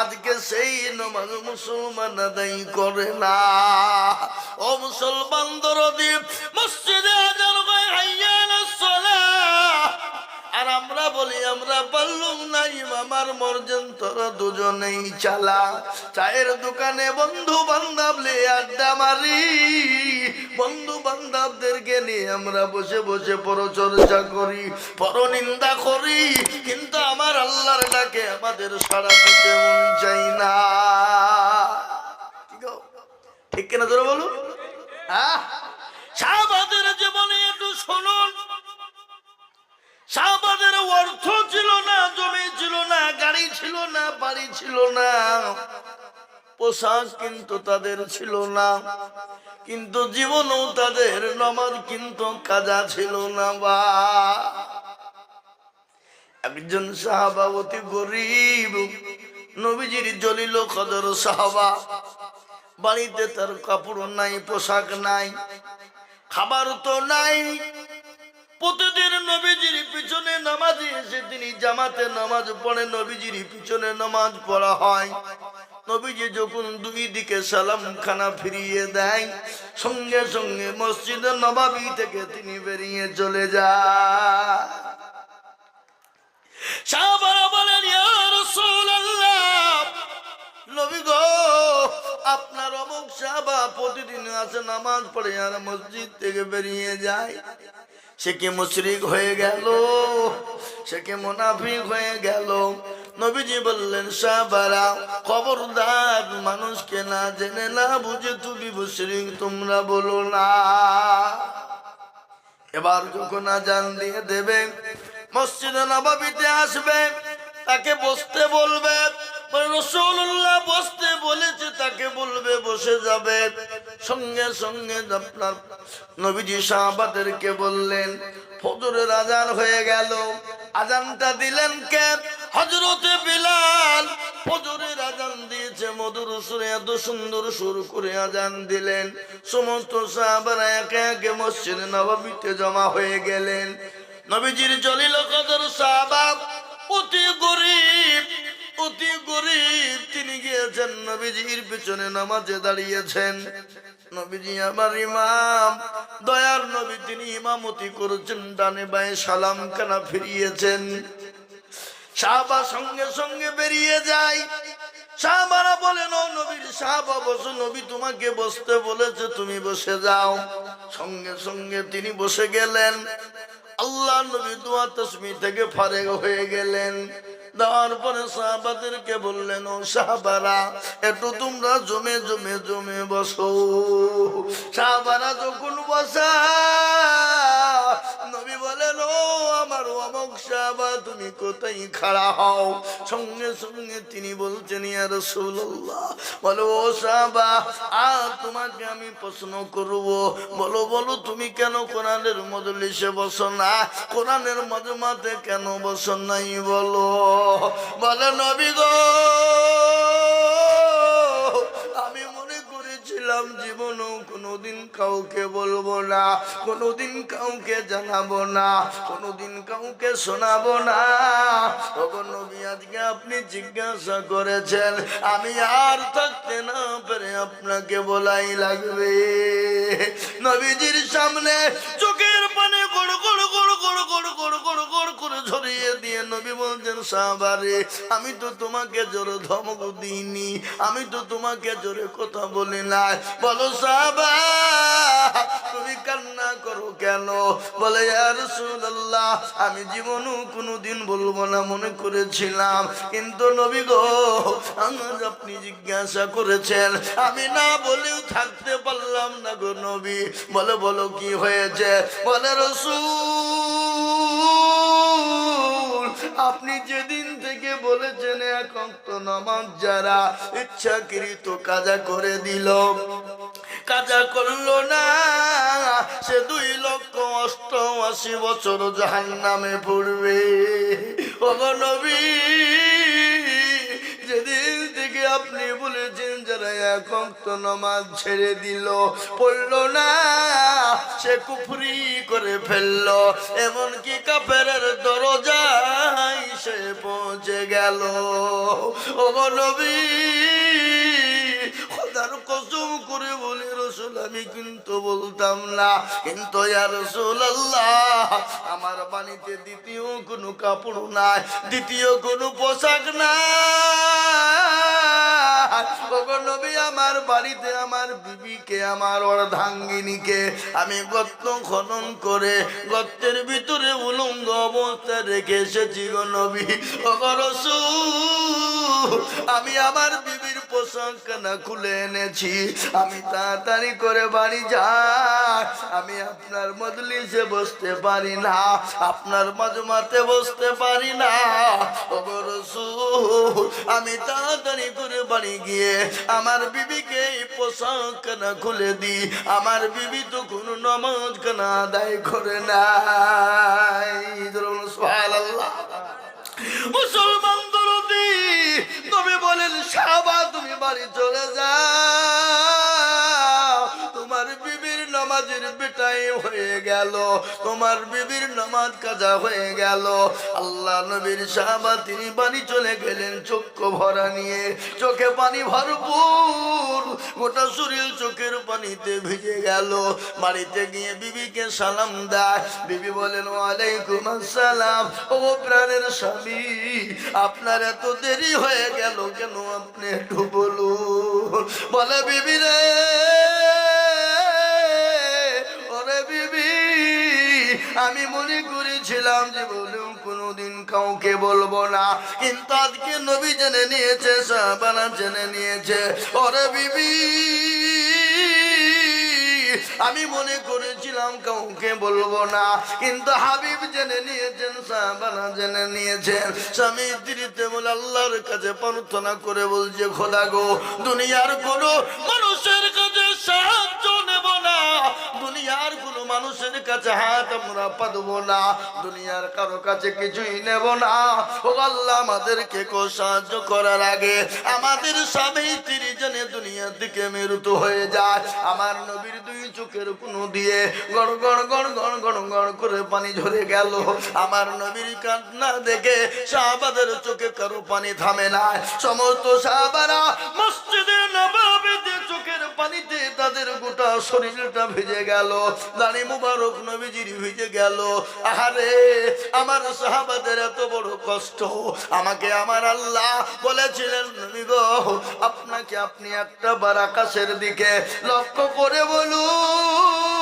আজকে সেই নমাজ মুসলমান আদায় করে না। ও মুসলমান দরদি মসজিদে আজান হয় হাইয়া আর আমরা বলি, আমরা পারলুম না ইমামার মর্জন তোরা দুজনেই চালা। চায়ের দোকানে বন্ধু বান্ধব লে আড্ডা মারি। বন্ধু বান্ধবদেরকে নিয়ে আমরা বসে বসে পরচর্চা করি, পরনিন্দা করি। কিন্তু আমার আল্লাহর ডাকে আমাদের সারা দিতে মন চাই না। ঠিক কিনা তোরা বলুন? হ্যাঁ শাহবাদের জীবনে একটু শুনুন। শাহবাদের অর্থ ছিল না, জমি ছিল না, গাড়ি ছিল না, বাড়ি ছিল না। পোশাক কিন্তু তাদের ছিল না, কিন্তু জীবনও তাদের, নমাজ কিন্তু কাজা ছিল না, বা। একজন সাহাবা অতি গরিব, নবীজির জলিল কদর সাহাবা। বাড়িতে তার কাপড় নাই, পোশাক নাই, খাবার তো নাই প্রতিদিন নবীজির পিছনে নামাজে এসে তিনি জামাতে নামাজ পড়ে, নবীজির পিছনে নামাজ পড়া হয়। নবীজি যখন দুই দিকে সালাম খানা ফিরিয়ে দেয়, সঙ্গে সঙ্গে মসজিদ নবাবি থেকে তিনি বেরিয়ে চলে যায়। নবী আপনার অমুক সাহাবা প্রতিদিন আসে নামাজ পড়ে আর মসজিদ থেকে বেরিয়ে যায়। সে কি মুশরিক হয়ে গেল? সে কি মুনাফিক হয়ে গেল? নবীজি বললেন, সাহাবারা, খবরদার মানুষকে না জেনে না বুঝে তুমি মুশরিক, তোমরা বলো না। এবার যখন আজান দিয়ে দেবে, মসজিদে নবাবিতে আসবে, তাকে বসতে বলবে রসুল্লাহ বসতে বলেছে, তাকে বলবে, বসে যাবে। সঙ্গে সঙ্গে আপনার নবীজি সাহাবাদেরকে বললেন, ফজরের আজান হয়ে গেল। আজানটা দিলেন কে? হজরতে বিলাল। ফজরের আজান দিয়েছে, মধুর সুরে এত সুন্দর সুর করে আজান দিলেন। সমস্ত সাহাবারা একে একে মসজিদ নবাবিতে জমা হয়ে গেলেন। নবীজির জলিল কদর সাহাবা অতি গরিব অতি গরিব, তিনি গিয়েছেন নবীজির পিছনে নামাজে দাঁড়িয়েছেন। নবীজি আমার ইমাম, দয়ার নবী তিনি ইমামতি করেছেন, ডানে বায়ে সালাম কানা ফিরিয়েছেন। সাহাবা সঙ্গে সঙ্গে বেরিয়ে যায়। সাহাবারা বলেন ও নবীর সাহাবা, বসো, নবী তোমাকে বসতে বলেছে, তুমি বসে যাও। সঙ্গে সঙ্গে তিনি বসে গেলেন। আল্লাহ নবী দোয়া তসমি থেকে ফারেগ হয়ে গেলেন। দেওয়ার পরে সাহাবাদেরকে বললেন, ও সাহাবারা একটু তোমরা জমে জমে জমে বসো। সাহাবারা যখন বসা, নবী বলেন, ও তুমি কোথায় খাড়া হও? সঙ্গে সঙ্গে তিনি বলছেন, ইয়া রাসূলুল্লাহ। বলো, ও সাহাবা, আর তোমাকে আমি প্রশ্ন করব। বলো বলো, তুমি কেন কোরআনের মজলিসে বসো না? কোরআনের মজমাতে কেন বসো নাই, বলো। বলে, নবী করেছিলাম জীবনও কোনোদিন কাউকে বলব না, কোনোদিন কাউকে জানাব না, কোনোদিন কাউকে শোনাবো না। তখন নবী, আজকে আপনি জিজ্ঞাসা করেছেন, আমি আর থাকতে না পেরে আপনাকে বলাই লাগবে। নবীজির সামনে চোখের পানে গড় ঝরিয়ে দিয়ে নবী বলছেন আমি তো তোমাকে জোরে ধমক দিইনি, আমি তো তোমাকে জোরে কথা বলি না বলো সাহাবা তুমি কান্না করো কেন? বলে রসুল্লাহ সুল্লাহ আমি জীবনও কোনোদিন বলব না, মনে করেছিলাম। কিন্তু নবী গো আমার আপনি জিজ্ঞাসা করেছেন, আমি না বলেও থাকতে পারলাম না গো নবী। বলে, বলো কি হয়েছে? বলে, রসুল আপনি যেদিন থেকে বলেছেন এখন তো নামাজ যারা ইচ্ছাকৃত কাজা করে দিল, কাজা করল না, সে দুই লক্ষ অষ্টআশি বছর জাহান নামে পড়বে। ও নবী, যেদিন থেকে আপনি বলেছেন যে দাঁড়ায় এখন নমাজ ছেড়ে দিল। পড়ল না, সে কুফরি করে ফেলল। এমনকি কাপের দরজায় সে পৌঁছে গেল। ও নবী, খোদার করে বলে, রসুল, আমি কিন্তু বলতাম না। কিন্তু রসুল আল্লাহ আমার বাড়িতে দ্বিতীয় কোনো কাপড় নাই, দ্বিতীয় কোনো পোশাক নাই। আমার বাড়িতে আমার বিবিকে, আমার অর্ধাঙ্গিনীকে আমি গর্ত খনন করে গর্তের ভিতরে উলঙ্গ অবস্থা রেখে এসেছি গো নবী। ওগো আমি আমার বিবির পোশাক না খুলে এনেছি। আমি তাড়াতাড়ি করে বাড়ি যাই। আমি আপনার মজলিসে বসতে পারি না, আপনার মাজমাতে বসতে পারি না। ওগো রসুল, আমি তাড়াতাড়ি করে বাড়ি গিয়ে আমার বিবিকে পোশাক না খুলে দিই আমার বিবি তো কোনো নমাজ কানা আদায় করে না মুসলমান তুমি বলেন সাবা তুমি বাড়ি চলে বিবির নামাজের বেটাই হয়ে গেল। তোমার বিবির নামাজ কাজা হয়ে গেল। আল্লাহ নবীর সাহাবা তিনি বাড়ি চলে গেলেন চক্ষু ভরা নিয়ে। চোখে পানি ভরপুর, গোটা শরীর চোখের পানিতে ভিজে গেল। বাড়িতে গিয়ে বিবিকে সালাম দেয়। বিবি বলেন, ওয়ালাইকুম আসসালাম। ও প্রাণের স্বামী, আপনার এত দেরি হয়ে গেল কেন? আপনি একটু বলুন। বলে, বিবি রে আমি মনে করেছিলাম যে বলুন কোনোদিন কাউকে বলব না। কিন্তু আজকে নবী জেনে নিয়েছে সাহাবানা জেনে নিয়েছে। ওরে বিবি, আমি মনে করেছিলাম কাউকে বলব না। কিন্তু হাবিব জেনে নিয়েছেন সাহাবানা জেনে নিয়েছেন। স্বামী স্ত্রীতে বলে আল্লাহর কাছে প্রার্থনা করে বলছে, খোদা গো, দুনিয়ার কোনো মানুষের কাছে সাহায্য নেব না। দুনিয়ার কোনো মানুষের কাছে হাত আমরা পাতবো না, দুনিয়ার কারও কাছে কিছুই নেব না। ও আল্লাহ, আমাদেরকে কো সাহায্য করার আগে আমাদের স্বামী স্ত্রী জেনে দুনিয়ার দিকে মেরুত হয়ে যায়। আমার নবীর দুই চোখের কোনো দিয়ে গড় গড় গড় গড় গড় গড় করে পানি ঝরে গেল। আমার নবীর কান্না দেখে শাহবাদের চোখে কারও পানি থামে না সমস্ত শাহবারা মসজিদে নবাবিতে চোখের পানিতে তাদের গোটা শরীরটা ভিজে গেল, দাঁড়ি মুবারক নবীজির ভিজে গেল। আহারে, আমার সাহাবাদের এত বড় কষ্ট। আমাকে আমার আল্লাহ বলেছিলেন আপনাকে আপনি একটা বার আকাশের দিকে লক্ষ্য করে বলুন,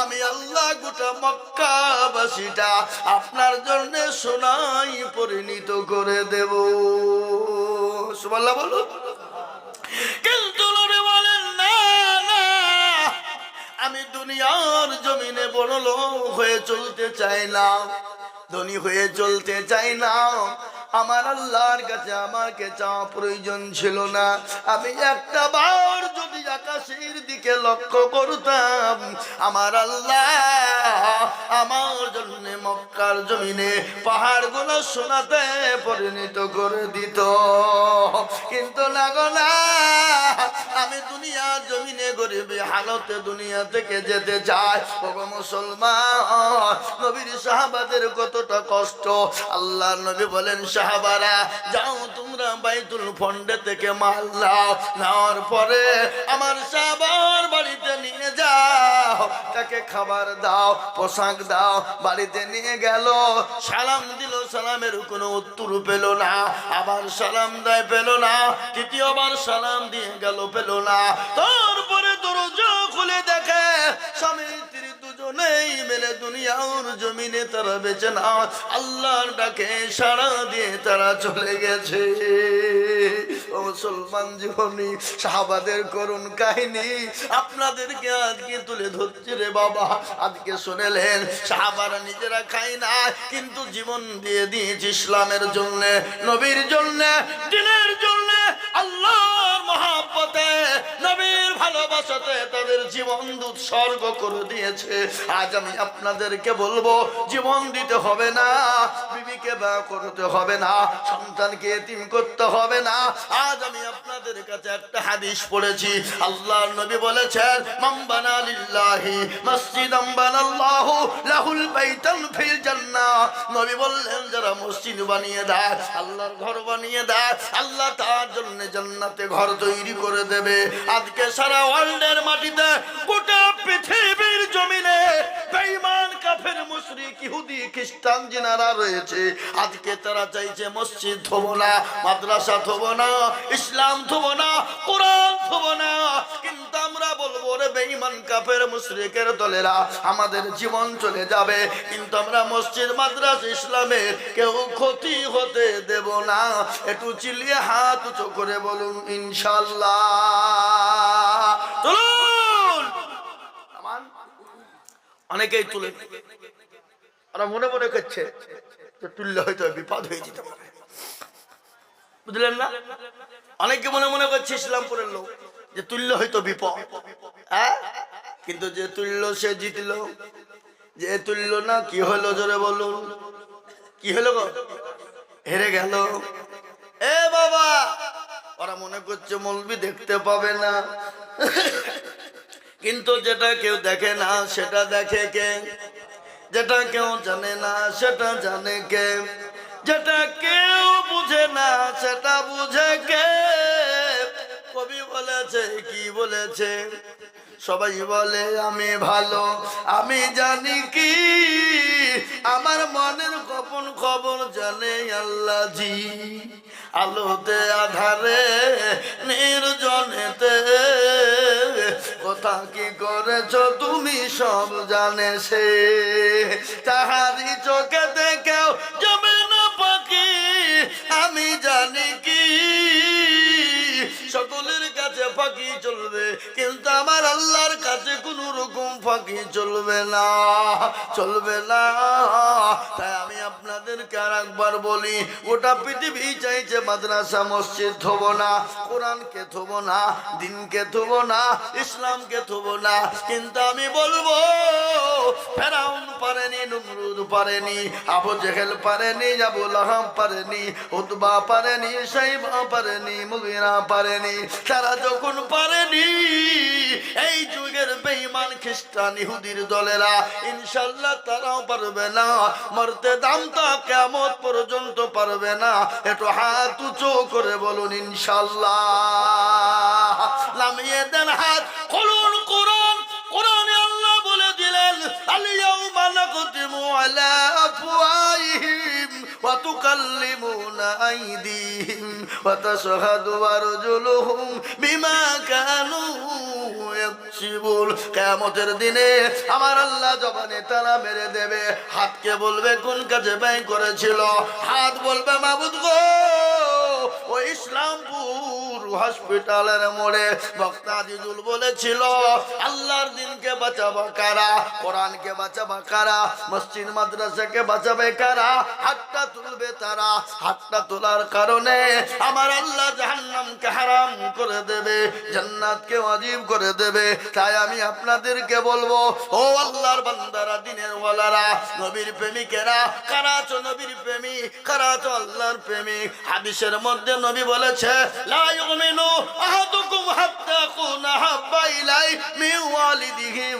আমি আল্লাহ গোটা মক্কাবাসীটা আপনার জন্য সোনাই পরিণত করে দেব। সুবহানাল্লাহ বলুন। আমি দুনিয়ার জমিনে বড় লোক হয়ে চলতে চাই না ধনী হয়ে চলতে চাই না আমার আল্লাহর কাছে আমাকে চাওয়া প্রয়োজন ছিল না। আমি একটা বার আকাশের দিকে লক্ষ্য করতাম। আমার আল্লাহ আমার জন্য মক্কার জমিনে পাহাড়গুলো সোনাতে পরিণত করে দিত। কিন্তু না আমি দুনিয়া জমিনে গরিবে হালতে দুনিয়া থেকে যেতে চাই। ওগো মুসলমান, নবীর সাহাবাদের কতটা কষ্ট। আল্লাহ নবী বলেন, সাহাবারা, যাও তোমরা বাইতুল ফন্ডে থেকে মাল নাও, নেওয়ার পরে আমার সাহাবার বাড়িতে নিয়ে যাও। তাকে খাবার দাও, পোশাক দাও, বাড়িতে নিয়ে গেল। সালাম দিল, সালামের কোনো উত্তর পেল না। আবার সালাম দেয়, পেল না। তৃতীয়বার সালাম দিয়ে গেল, পেল না। তারপরে দরজা খুলে দেখে স্বামী দুজনেই মেলে দুনিয়ার জমিনে তারা বেঁচে না। আল্লাহর ডাকে সাড়া দিয়ে তারা চলে গেছে। ও মুসলমান জীবনী, সাহাবাদের করুণ কাহিনী আপনাদেরকে আজকে তুলে ধরছে রে বাবা। আজকে শুনেলেন, সাহাবারা নিজেরা খায় না, কিন্তু জীবন দিয়ে দিয়েছে ইসলামের জন্য, নবীর জন্য, দিনের জন্য। ভালোবাসাতে তাদের জীবন উৎসর্গ করে দিয়েছে। আজ আমি আপনাদেরকে বলব, জীবন দিতে হবে না, বিবিকে বা করতে হবে না, সন্তানকে এতিম করতে হবে না। আজ আমি আপনাদের কাছে একটা হাদিস পড়েছি। আল্লাহর নবী বলেছেন মাম্বানা লিল্লাহি মসজিদাম বানাল্লাহু লাহুল বাইতান ফিল জান্নাহ। নবী বললেন, যারা মসজিদ বানিয়ে দেয়, আল্লাহর ঘর বানিয়ে দেয়, আল্লাহ তার জন্য জান্নাতে ঘর তৈরি করে দেবে। আজকে সারা ওয়ার্ল্ডের মাটিতে গোটা পৃথিবীর জমিনে বেঈমান, কাফের, মুশরিক, ইহুদি, খ্রিস্টান যিনারা রয়েছে। আজকে তারা চাইছে মসজিদ থবো না, মাদ্রাসা থবো না, ইসলাম থবো না, কোরআন থবো না। কিন্তু আমরা বলব রে বেঈমান, কাফের, মুশরিকের দলেরা, আমাদের জীবন চলে যাবে। কিন্তু আমরা মসজিদ, মাদ্রাসা, ইসলামের কেউ ক্ষতি হতে দেব না। একটু চিলিয়ে হাত উঁচু করে বলুন, ইনশাল্লাহ। অনেকেই তুলে ওরা মনে মনে করছে যে তুললে হয়তো বিপদ হয়ে যেতে পারে। বুঝলেন না? অনেকে মনে মনে করছে ইসলামপুরের লোক যে তুললে হয়তো বিপদ। হ্যাঁ? কিন্তু যে তুলল সে জিতল। যে তুলল না, কি হলো জোরে বলুন? কি হলো গো? হেরে গেল। এ বাবা, ওরা মনে করছে মলবি দেখতে পাবে না। কিন্তু যেটা কেউ দেখে না, সেটা দেখে কে? যেটা কেউ জানে না, সেটা জানে কে? যেটা কেউ বুঝে না, সেটা বুঝে কে? কবি বলেছে, কি বলেছে? সবাই বলে, আমি ভালো, আমি জানি কি? আমার মনের গোপন খবর জানে আল্লাহ জি আলোতে আধারে, নির্জনেতে। কথা কি করেছ তুমি সব জানে সে। তাহারি চোখে দেখেও জমে না পাখি, আমি জানি কি। সকলের কাছে ফাঁকি চলবে, কিন্তু আমার আল্লাহর কাছে কোন ফাঁকি চলবে না চলবে না। তাই আমি আপনাদেরকে আর একবার বলি, গোটা পৃথিবী চাইছে মাদ্রাসা, মসজিদ থব না, কোরআনকে থব না, দিনকে থব না, ইসলামকে থব না। কিন্তু আমি বলব, ফেরাউন পারেনি, নমরুদ পারেনি, আবু জেহেল পারেনি আবু লাহাব পারেনি, উতবা পারেনি, সাইবা পারেনি, মুগিরা পারেনি। তারা যখন পারেনি, এই যুগের বেঈমান খ্রিস্টান ইহুদির দলেরা ইনশাল্লাহ তারাও পারবে না। মরতে দামটা কেমন পর্যন্ত পারবে না। একটু হাত উঁচু করে বলুন ইনশাল্লাহ নামিয়ে দেন হাত। খুলুন কোরআন। কোরআনে আল্লাহ বলে দিলেন আলিয়াউমা নাকতিমু আলা আফওয়াহিহিম। কানু দিনে আমার আল্লাহ জবানে তালা মেরে দেবে। হাতকে বলবে, কোন কাজে ব্যয় করেছিল? হাত বলবে, মাবুদ গো ও ইসলামপুর হসপিটালের মোড়ে। বক্তা জিদুল বলেছিল, আল্লাহর দিনকে বাঁচাবো কারা? কোরআনকে বাঁচাবো কারা? মসজিদ, মাদ্রাসাকে বাঁচাবে কারা? হাতটা তুলবে তারা, হাতটা তোলার কারণে আমার আল্লাহ জাহান্নামকে হারাম করে দেবে, জান্নাতকে অজীব করে দেবে। তাই আমি আপনাদেরকে বলব, ও আল্লাহর বান্দারা, দিনের ওয়ালারা, নবীর প্রেমিকেরা নবীর প্রেমিক আল্লাহর প্রেমিক? হাদিসের মধ্যে নবী বলেছে, লা আহাদুকুম হাত্তা কুনা হাব্বা ইলাই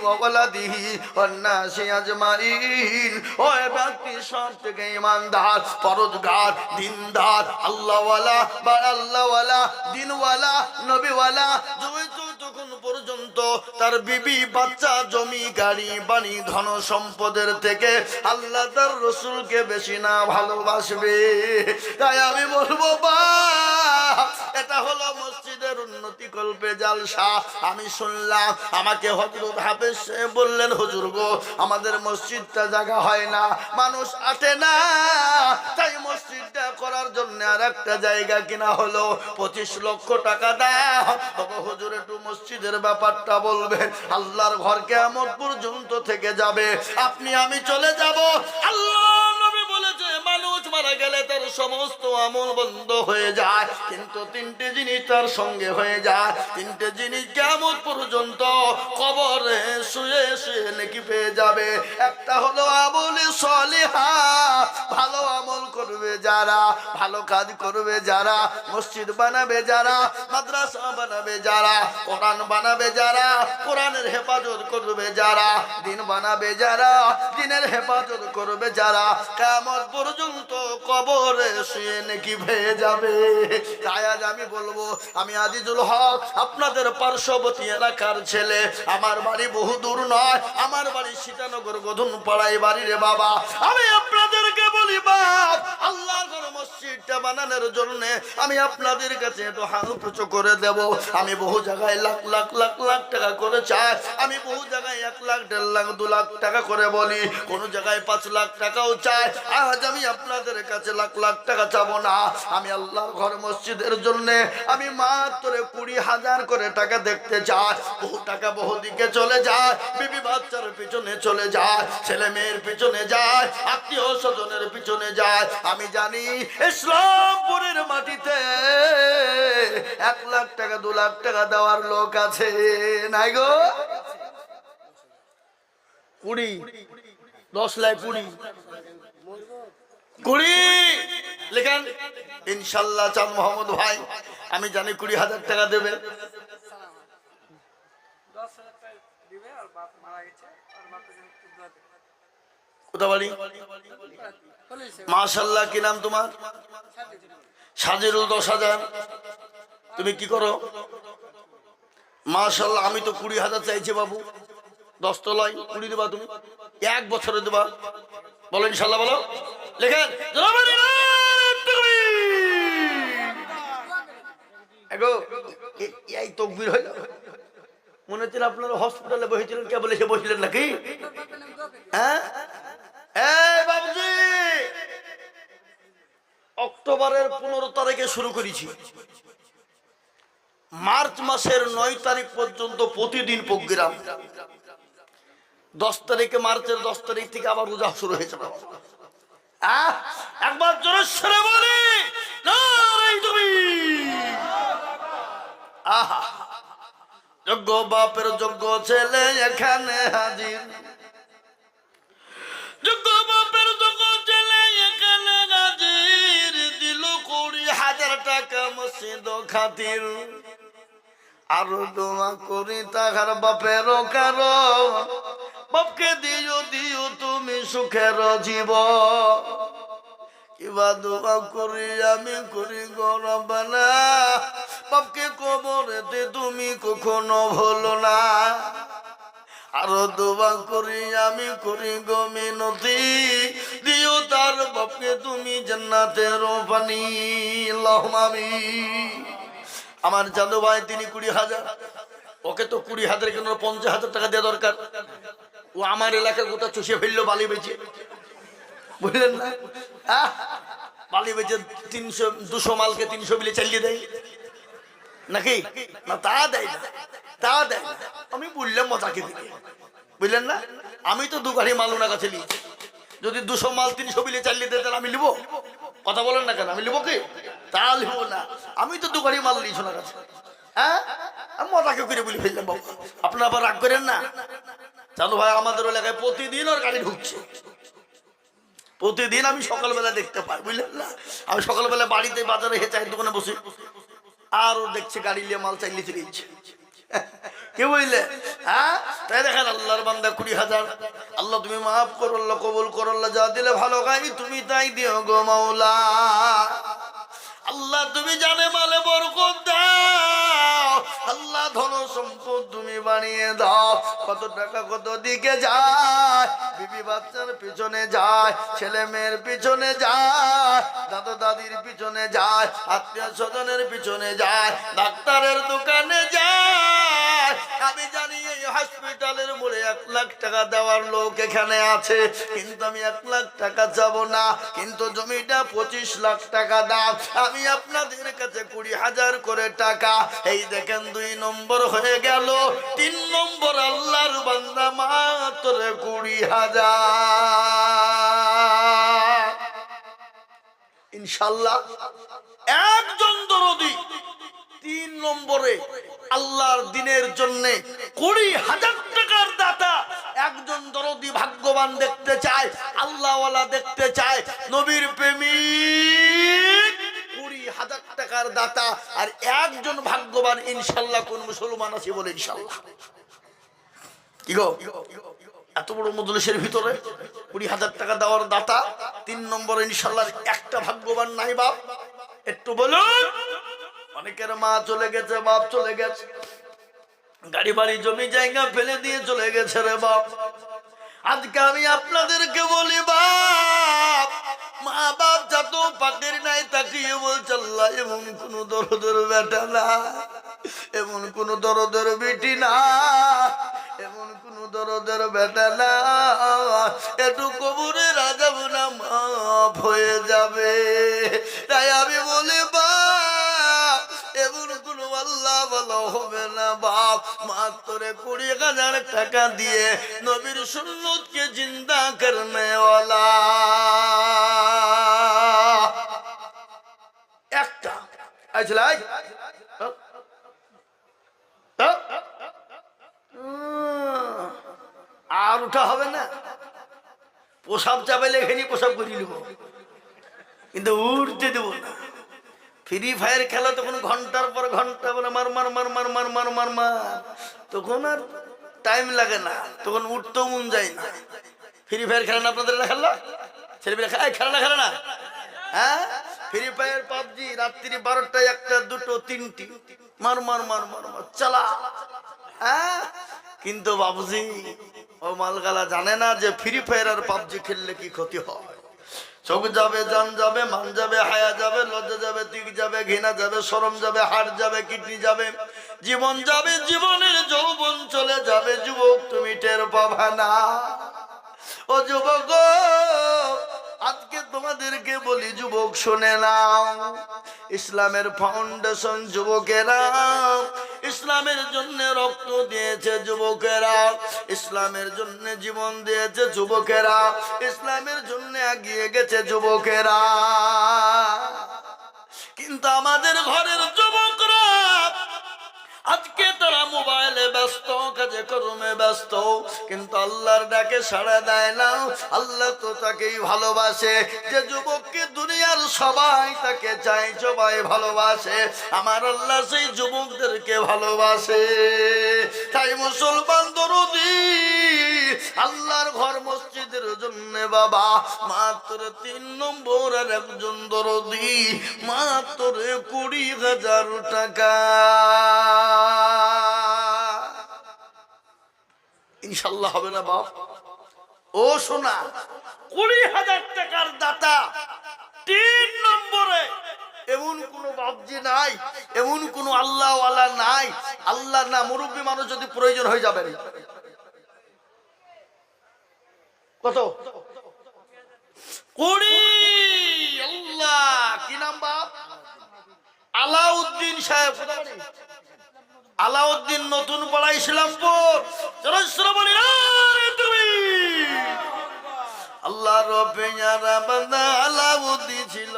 ওয়া ওয়ালাদিহি ওয়ান নাসি আজমাইন। ও ব্যক্তি সব থেকে ইমানদার। পরদগার দিনদার আল্লাহওয়ালা বা আল্লাহওয়ালা দিনওয়ালা নবীওয়ালা যতক্ষণ পর্যন্ত তার বিবি, বাচ্চা, জমি, গাড়ি, বাড়ি, ধন সম্পদের থেকে আল্লাহ তার রসুলকে বেশি না ভালোবাসবে। তাই আমি বলব, বা, এটা হলো মসজিদের উন্নতি কল্পে জালসা। আমি শুনলাম, আমাকে হজরত হাফেজ বললেন, হুজুর গো, আমাদের মসজিদটা জায়গা হয় না, মানুষ আসে না। তাই মসজিদটা করার জন্য আর একটা জায়গা কিনা হলো পঁচিশ লক্ষ টাকা তবে হুজুর, একটু মসজিদের ব্যাপারটা বলবেন আল্লাহর ঘর কেমন পর্যন্ত থেকে যাবে। আপনি আমি চলে যাব। আল্লাহ সমস্ত আমল বন্ধ হয়ে যায়। কিন্তু তিনটে জিনিস তার সঙ্গে হয়ে যায়। তিনটে জিনিস কেমন পর্যন্ত কবরে শুয়ে শুয়ে নাকি পেয়ে যাবে। একটা হলো আমল সলিহা, ভালো আমল করবে যারা, ভালো কাজ করবে যারা, মসজিদ বানাবে যারা, মাদ্রাসা বানাবে যারা, কোরআন বানাবে যারা, কোরআনের হেফাজত করবে যারা, দিন বানাবে যারা, দিনের হেফাজত করবে যারা, কেমন পর্যন্ত কবরে তাই আজ আমি বলব, আমি আজিজুল হক, আপনাদের পার্শ্ববর্তী এলাকার ছেলে। আমার বাড়ি বহু দূর নয়, আমার বাড়ি সীতানগর গধুন পাড়ায় বাড়ি রে বাবা। আমি আপনাদেরকে বলি, বাপ, আল্লাহ মসজিদটা বানানোর জন্য আমি আপনাদের কাছে করে দেব। আমি বহু জায়গায় লাখ লাখ লাখ লাখ টাকা করে চাই। আমি বহু জায়গায় এক লাখ, দেড় লাখ, দু লাখ টাকা করে বলি। কোন জায়গায় পাঁচ লাখ টাকাও চাই। আজ আমি আপনাদের কাছে লাখ লাখ টাকা চাবো না। আমি আল্লাহর ঘর মসজিদের জন্য আমি মাত্র কুড়ি হাজার করে টাকা দেখতে চাই। বহু টাকা বহু দিকে চলে যায়। বিবি বাচ্চার পিছনে চলে যায়। ছেলে মেয়ের পিছনে যায়। আত্মীয় স্বজনের পিছনে যায়। আমি জানি ইসলামপুরের মাটিতে এক লাখ টাকা, দু লাখ টাকা দেওয়ার লোক আছে। নাই গো? কুড়ি, দশ লাখ কুড়ি। কুড়ি! লেখেন, ইনশাল্লাহ চাঁদ মোহাম্মদ ভাই, আমি জানি কুড়ি হাজার টাকা দেবে। কোথা বাড়ি? মাশাল্লাহ কি নাম তোমার? সাজিরুল দশ হাজার তুমি কি করো? মাশাল্লাহ আমি তো কুড়ি হাজার চাইছি বাবু। দশ তলায় কুড়ি দেবা তুমি। এক বছরে দেবা। বলো ইনশাল্লাহ বলো। লেখেন তকবির। মনে হচ্ছিল আপনারা হসপিটালে বসেছিলেন কে বলে সে বসলেন নাকি? হ্যাঁ? বাবুজি! অক্টোবরের পনেরো তারিখে শুরু করেছি। মার্চ মাসের নয় তারিখ পর্যন্ত প্রতিদিন প্রোগ্রাম। দশ তারিখে মার্চের দশ তারিখ থেকে আবার রোজা শুরু হয়েছে একবার জোরে বলি যোগ্য বাপের যোগ্য ছেলে এখানে হাজির। যোগ্য টাকা মসজিদ খাতির। আরও দোয়া করি তাহার বাপের কারও বাপকে দিও দিও তুমি সুখের জীব কিবা দোয়া করি আমি করি গরব না বাপকে কবরেতে তুমি কখনো ভুলো না। আরও দোয়া করি আমি করি গো মিনতি। দিও তার বাপকে তুমি জান্নাতের পানি লহমামি আমার জাদু ভাই, তিনি কুড়ি হাজার। ওকে তো কুড়ি হাজার কেন পঞ্চাশ হাজার টাকা দেওয়া দরকার। ও আমার এলাকায় গোটা চষিয়ে ফেলল, বালি বেচে। বুঝলেন না? বালি বেচে তিনশো, দুশো মালকে তিনশো মিলে চালিয়ে দেয়। নাকি? না, তা দেয় না। তা দেয় আমি বললাম মজাকে দিকে বুঝলেন না? আমি তো দু গাড়ি মাল কাছে নিয়েছি। যদি দুশো মাল, তিনশো মিলে চালিয়ে দেয়, তাহলে আমি লিবো। কথা বলেন না কেন, আমি লিবো কি? তা লিবো না। আমি তো দু গাড়ি মাল নিয়েছি ওনার কাছে। হ্যাঁ? আমি মজাকে করে বলে ফেললাম বাবু। আপনার আবার রাগ করেন না? চাঁদু ভাই, আমাদের এলাকায় প্রতিদিন ওর গাড়ি ঢুকছে। প্রতিদিন আমি সকালবেলা দেখতে পাই, বুঝলেন না? আমি সকালবেলা বাড়িতে বাজারে হে চায়ের দোকানে বসে। আর দেখছে গাড়ি নিয়ে মাল চাইলে চলে কে বুঝলে হ্যাঁ? তাই দেখেন আল্লাহর বান্দা কুড়ি হাজার। আল্লাহ তুমি মাফ করো, আল্লাহ কবুল করো, আল্লাহ যা দিলে ভালো গাই তুমি তাই দিও গো মাওলা। আল্লাহ তুমি জানে মালে বরকত দাও। আল্লাহ ধন সম্পদ তুমি বানিয়ে দাও। কত টাকা কত দিকে যায়। বিবি বাচ্চার পিছনে যায়, ছেলে মেয়ের পিছনে যায়, দাদা দাদির পিছনে যায়, আত্মীয় স্বজনের পিছনে যায়, ডাক্তারের দোকানে যায়। আমি জানি এই হসপিটালের মোড়ে এক লাখ টাকা দেওয়ার লোক এখানে আছে, কিন্তু আমি এক লাখ টাকা যাব না, কিন্তু জমিটা পঁচিশ লাখ টাকা দাম। আমি আপনাদের কাছে কুড়ি হাজার করে টাকা। এই দেখেন দুই নম্বর হয়ে গেল, তিন নম্বর আল্লাহর বান্দা মাত্র কুড়ি হাজার। ইনশাল্লাহ একজন দরদি তিন নম্বরে আল্লাহর দিনের জন্য কুড়ি হাজার টাকার দাতা একজন দরদি ভাগ্যবান দেখতে চায়, আল্লাহওয়ালা দেখতে চায়, নবীর প্রেমিক কুড়ি হাজার টাকার দাতা আর একজন ভাগ্যবান ইনশাল্লাহ কোন মুসলমান আছে বলে ইনশাল্লাহ। এত বড় ভিতরে কুড়ি হাজার টাকা দাতা, তিন নম্বরে ইনশাল্লাহ একটা ভাগ্যবান নাই বাপ। একটু বলুন। অনেকের মা চলে গেছে, বাপ চলে গেছে। গাড়ি বাড়ি জমি জায়গা ফেলে দিয়ে চলে গেছে রে বাপ। আজকে আমি আপনাদেরকে বলি, বাপ, মা বাপ যত পাকের নাই তাকিয়ে বলছে এমন কোন দরদের বেটা না এমন কোন দরদের বেটি না এমন কোন দরদের বেটা না একটু কবুরে রাজা না মাফ হয়ে যাবে। তাই আমি বলি কোন আল্লাহ ভালো হবে না বাপ। মাত্র কুড়ি হাজার টাকা দিয়ে নবীর সুন্নতকে জিন্দা করনে একটা। আর ওঠা হবে না। পোশাক চাপে লেখে নি পোশাক করিয়ে নেব। কিন্তু উঠতে দেবো না। ফ্রি ফায়ার খেলা তখন ঘণ্টার পর ঘণ্টা বলে মার মার মার মার মার মার মার মার। তখন আর টাইম লাগে না। তখন উঠতেও মন যায় না। ফ্রি ফায়ার খেলে না আপনাদের খেলা? ছেলেমেয়েরা খেলা খেলে না খেলে না। হ্যাঁ? ফ্রি ফায়ার পাবজি, রাত্রি বারোটায় একটা, দুটো, তিনটি। মার মার মার মার মার। চালা। হ্যাঁ? কিন্তু বাবুজি, ও মালগালা জানে না যে ফ্রি ফায়ার আর পাবজি খেললে কি ক্ষতি হয়। চোখ যাবে, জান যাবে, মান যাবে, হায়া যাবে, লজ্জা যাবে, তিক যাবে, ঘৃণা যাবে, সরম যাবে হাট যাবে, কিডনি যাবে। জীবন যাবে, জীবনের যৌবন চলে যাবে, যুবক, তুমি টের পাবা না। ও যুবক আজকে তোমাদেরকে বলি, যুবক, শুনে নাও। ইসলামের ফাউন্ডেশন যুবকেরা ইসলামের জন্য রক্ত দিয়েছে যুবকেরা, ইসলামের জন্য জীবন দিয়েছে যুবকেরা, ইসলামের জন্য এগিয়ে গেছে যুবকেরা। কিন্তু আমাদের ঘরের যুবকরা আজকে তারা মোবাইলে ব্যস্ত, কাজে কর্মে ব্যস্ত, কিন্তু আল্লাহর ডাকে সাড়া দেয় না। আল্লাহ তো তাকেই ভালোবাসে। যে যুবককে দুনিয়ার সবাই তাকে চাই সবাই ভালোবাসে। আমার আল্লাহ সেই যুবকদেরকে ভালোবাসে। তাই মুসলমান দরদি, আল্লাহর ঘর মসজিদের জন্য বাবা, মাত্র তিন নম্বর আর একজন দরদি, মাত্র কুড়ি হাজার টাকা। ইনশাল্লাহ হবে না বাপ। ও সোনা কুড়ি হাজার টাকার দাতা তিন নম্বরে এমন কোন বাবজি নাই, এমন কোন আল্লাহওয়ালা নাই। আল্লাহ না, মুরব্বী মানুষ যদি প্রয়োজন হয়ে যাবেন কত? কুড়ি। আল্লাহ, কি নাম বাপ? আলাউদ্দিন সাহেব আলাউদ্দিন নতুন পাড়া ইসলামপুর। আল্লাহ বান্দা, আলাউদ্দিন ছিল।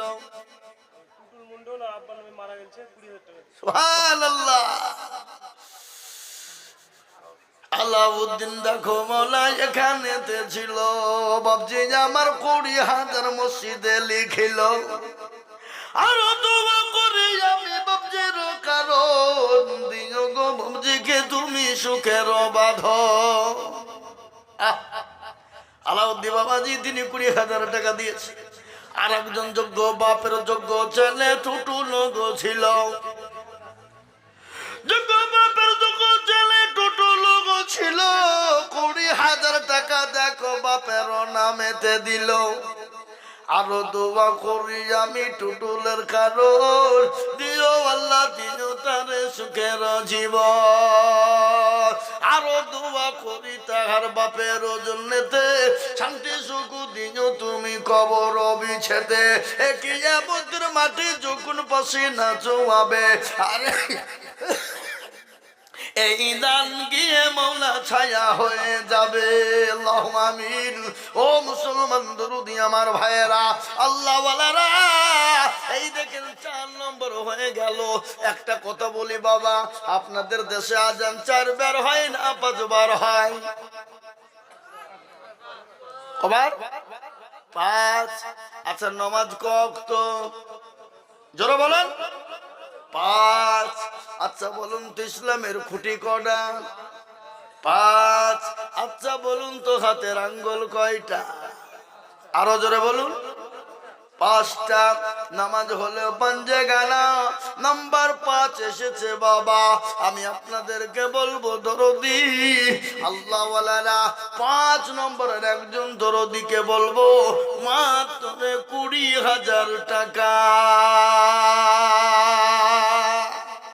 আলাউদ্দিন দেখো মৌলা এখানেতে ছিল। বাবজি আমার কুড়ি হাজার মসজিদে লিখিল। আরও দোয়া করি আমি বাবজির কারণ দিও গো বাবজিকে তুমি সুখের বাঁধ আলাউদ্দিন বাবাজি, তিনি কুড়ি হাজার টাকা দিয়েছে আর একজন যোগ্য বাপের যোগ্য ছেলে টুটু লোক ছিল। ছিল। কুড়ি হাজার টাকা দেখো বাপের নামেতে দিল। আরও দোয়া করি আমি টুটুলের কারণ। দিও আল্লাহ, দিও তারে সুখের জীবন। আরও দোয়া করি তাহার বাপের জন্যতে। শান্তি সুখ দিও তুমি কবর বিছেতে একই আবদ্র মাটি যখন পাশে না চোয়াবে। আরে এই দান গিয়ে মৌলা ছায়া হয়ে যাবে। আমিন। ও মুসলমান দরুদি, আমার ভাইয়েরা আল্লাহ এই দেখেন চার নম্বর হয়ে গেল। একটা কথা বলি বাবা, আপনাদের দেশে আজান চার চারবার হয় না পাঁচবার হয়? কবার? পাঁচ। আচ্ছা নমাজ কক তো জোরে বলেন। পাঁচ। আচ্ছা বলুন তো ইসলামের খুঁটি কটা? পাঁচ। আচ্ছা বলুন তো হাতের আঙ্গুল কয়টা? আরও জোরে বলুন। পাঁচটা। নামাজ হলেও পাঞ্জে গানা। নাম্বার পাঁচ এসেছে বাবা। আমি আপনাদেরকে বলব, দরদি। আল্লাহওয়ালারা পাঁচ নম্বরের একজন দরদিকে বলব, মাত্র কুড়ি হাজার টাকা।